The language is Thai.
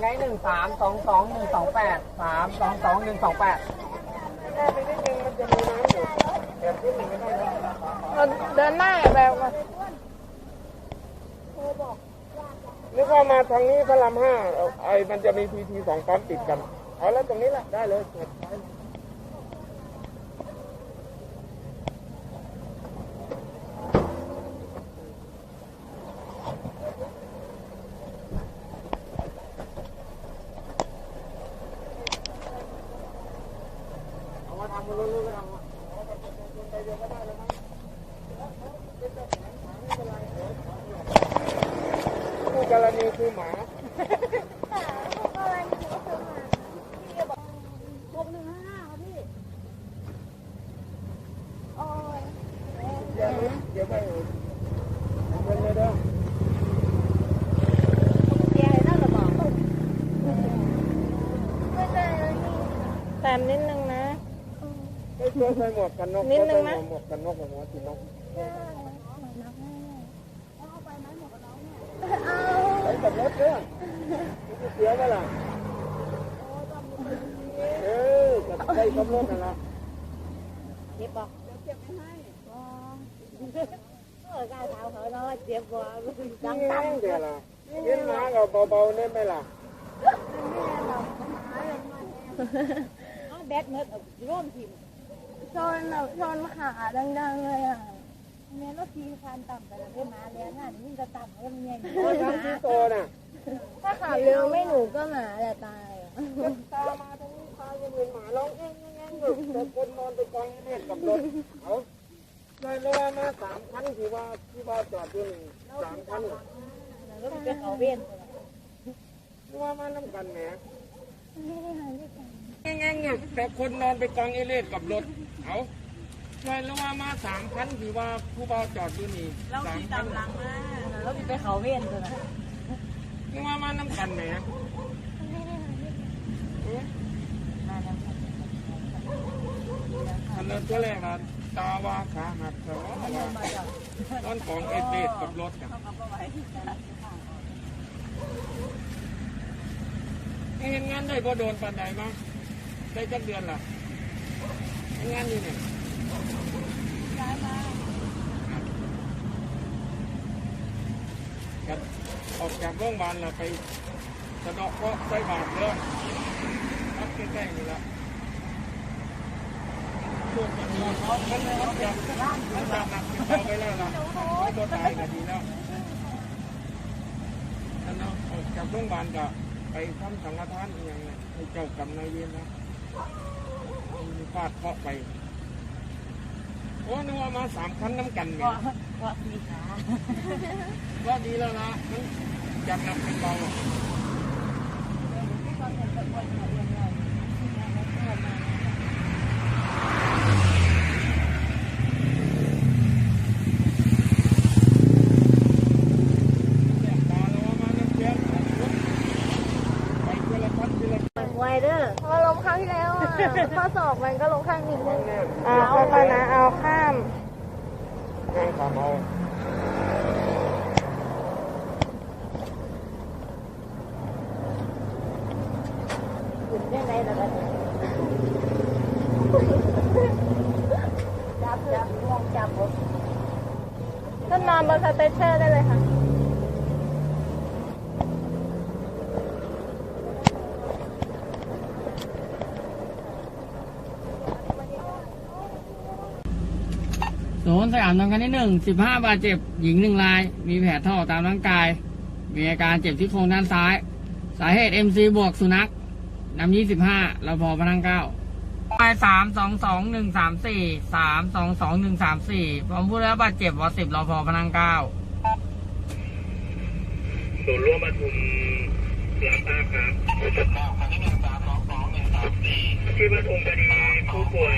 ไงหนึ่งสามสองสองหนึ่งสองแปดสามสองสองหนึ่งสองแปดเราเดินหน้าแบบว่านึกว่ามาทางนี้พระรามห้าเอาไอ้มันจะมีทีทีสองปั๊มติดกัน เอาแล้วตรงนี้แหละได้เลยเปิดไฟเอามาทำมาลุ้นๆก็ทำมาคู่กรณีคือ หมาหกหนึ่งห้าห้าครับพี่เดี๋ยวนะเดี๋ยวไปเอาเงินเลยเด้อเสียให้นั่นหรือเปล่าแต้มนิดนึงนะไม่ช่วยใส่หมวกกันน็อกนิดนึงนะใส่หมวกกันน็อกกับหัวสีนกไปกั กับรถเด้อไม่เสียก็ล่ะเออกับใส่กับรถนั่นะเจ็บบอกเดี๋ยวเจ็บไม่ให้เออกายเท้าเขาเนาะเจ็บกว่าดังตั้มเดี๋ยวล่ะย็นมากับเบาๆเนี่ยไหมล่ะแบดเมิดร่วมทีมชนแบบชนขาดังๆเลยอะ เนี่ยรถทีคันต่ำไปแล้วได้มาแล้วน่ะนี่จะต่ำแล้วมันใหญ่โอ้ยทางที่โตน่ะถ้าขาเร็วไม่หนูก็หมาแหละตายตามาทางนี้ตายังเหมือนหมาร้องเอ้งเอ้งเอ้งอยู่แต่คนนอนไปกองเลือดกับรถเอาเลยเลยว่ามาสามคันที่ว่าที่ว่าจอดอยู่นี่สามคันแล้วก็เป็นเขาเวียนว่ามาน้ำกันแหมแง่งๆอยู่แต่คนนอนไปกองเอเล่กับรถเอา เลยแล้วว่ามาสามคันที่ว่าผู้บ่าวจอดอยู่นี่สามคันแล้วไปเขาเวียนตัวนะนึกว่ามาน้ำกันแหมเอ๊ะอันนั้นตัวแรกนะตาว่าขาหักเขาว่าตอนของเอเล่กับรถกันเห็นงานได้บ่โดนปันใดมั้งได้จักเดือนล่ะเฮ็ดงานอยู่เนี่ย ครับออกจากโรงพยาบาลเราไปสะเดาะเคราะห์ใส่บาตรเด้อรับใกล้ๆนี่ละช่วงมันมีเขามันมันจะมันจะหนักเป็นเบาไปแล้วล่ะไม่ตัวตายก็ดีแล้วอันนั้นออกจากโรงพยาบาลก็ไปทำสังฆทานอย่างนี้ให้เจ้ากรรมนายเวรนะมีฟาดเคาะไป อ้นึกว่ามาสามคันน้ำกันเนี่ยเพราะมีขาก็ดีแล้วนะมันจากหนักเป็นเบาเนี่ยตาเราว่ามาน้ำเชื่อมไปเพื่อละพันเพื่อละพันไวเด้อพอล้มข้างที่แล้วอะข้อศอกมันก็ล้มข้างนิดนึงเนี่ย อ่าค่อยๆนะ เอาข้าม งานขาเมา ขึ้นได้ไหมล่ะกันจับจับงวงจับหมก็นอนบนสเตเชอร์ได้เลยค่ะศูนย์สยามทำกันที่หนึ่งสิบห้าบาดเจ็บหญิงหนึ่งราย มีแผลถลอกตามร่างกาย มีอาการเจ็บที่โครงด้านซ้าย สาเหตุ MC บวกสุนัข นำยี่สิบห้าเราพอพนังเก้าไปสามสองสองหนึ่งสามสี่สามสองสองหนึ่งสามสี่พร้อมผู้ได้รับบาดเจ็บวสิบเราพอพนังเก้าศูนย์ร่วมประชุมรับทราบครับที่ประชุมคดีผู้ป่วย